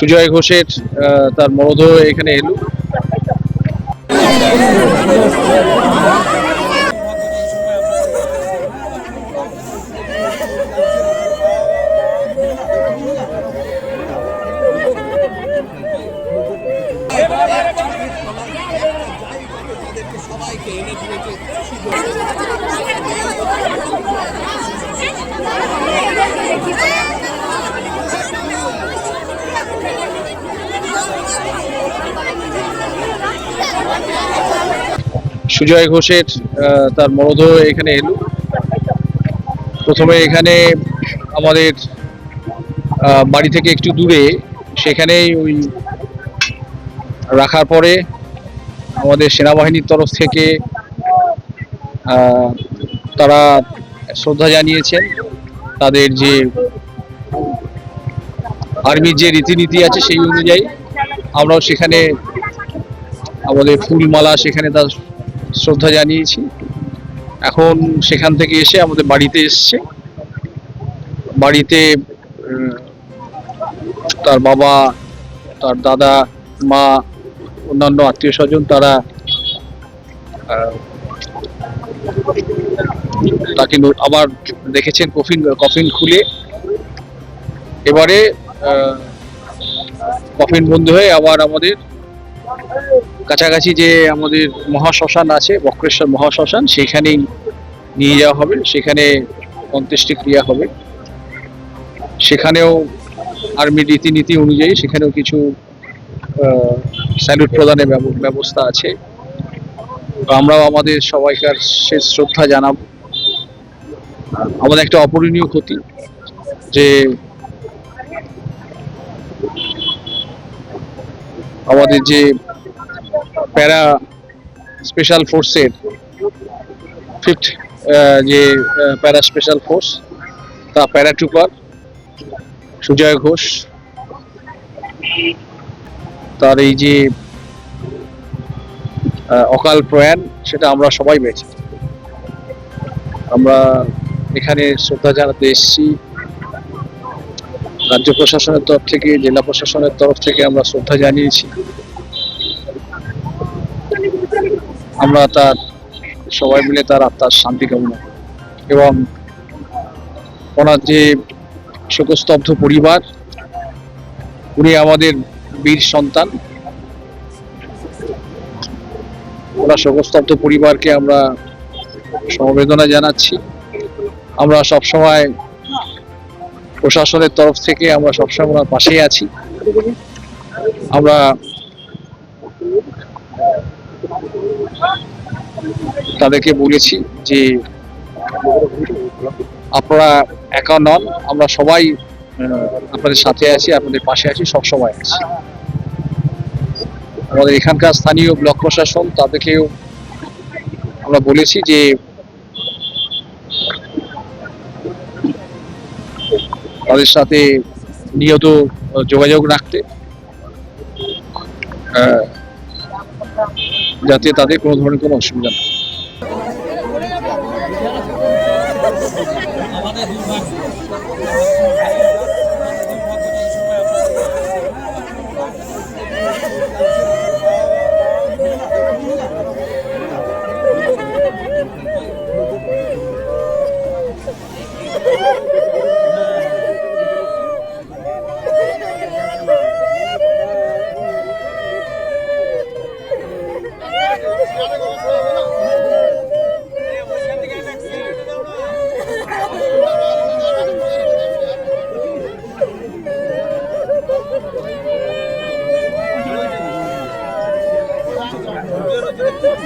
সুজয় ঘোষের তার মরদেহ এখানে এলো। সুজয় ঘোষের তার মরদেহ এখানে এলো। প্রথমে এখানে আমাদের বাড়ি থেকে একটু দূরে, সেখানেই ওই রাখার পরে আমাদের সেনাবাহিনীর তরফ থেকে তারা শ্রদ্ধা জানিয়েছেন। তাদের যে আর্মির যে রীতিনীতি আছে সেই অনুযায়ী আমরাও সেখানে আমাদের ফুলমালা সেখানে তার শ্রদ্ধা জানিয়েছি। এখন সেখান থেকে এসে আমাদের বাড়িতে এসছে। বাড়িতে তার বাবা, তার দাদা, মা, অন্যান্য আত্মীয় স্বজন তারা তাকে আবার দেখেছেন কফিন কফিন খুলে। এবারে কফিন বন্ধ হয়ে আবার আমাদের কাছাকাছি যে আমাদের মহাশ্মশান আছে, বক্রেশ্বর মহাশ্মশান সেখানেই নিয়ে যাওয়া হবে। সেখানে অন্ত্যেষ্টি ক্রিয়া হবে। সেখানেও আর্মি রীতিনীতি অনুযায়ী সেখানেও কিছু স্যালুট প্রদানের ব্যব- ব্যবস্থা আছে। আমরাও আমাদের সবাইকার শেষ শ্রদ্ধা জানাব। আমাদের একটা অপূরণীয় ক্ষতি যে আমাদের যে প্যারা স্পেশাল ফোর্সের ফিফথ যে প্যারা স্পেশাল ফোর্স তা প্যারাট্রুপার সুজয় ঘোষ, তার এই যে অকাল প্রয়াণ, সেটা আমরা সবাই বেঁচে আমরা এখানে শ্রদ্ধা জানাতে এসেছি। রাজ্য প্রশাসনের তরফ থেকে, জেলা প্রশাসনের তরফ থেকে আমরা শ্রদ্ধা জানিয়েছি। আমরা তার, সবাই মিলে তার আত্মার শান্তি কামনা এবং ওনার যে শোকস্তব্ধ পরিবার, উনি আমাদের বীর সন্তান। ওনার শোকস্তব্ধ পরিবারকে আমরা সমবেদনা জানাচ্ছি। আমরা সবসময় প্রশাসনের তরফ থেকে আমরা সবসময় ওনার পাশেই আছি। আমরা তাদেরকে বলেছি যে আপনারা একা নন, আমরা সবাই আপনাদের সাথে আছি, আপনাদের পাশে আছি সব সময় আছি। আমাদের এখানকার স্থানীয় ব্লক প্রশাসন তাদেরকেও আমরা বলেছি যে তাদের সাথে নিয়ত যোগাযোগ রাখতে। আহ, যাতে তাদের কোনো ধরনের কোনো অসুবিধা না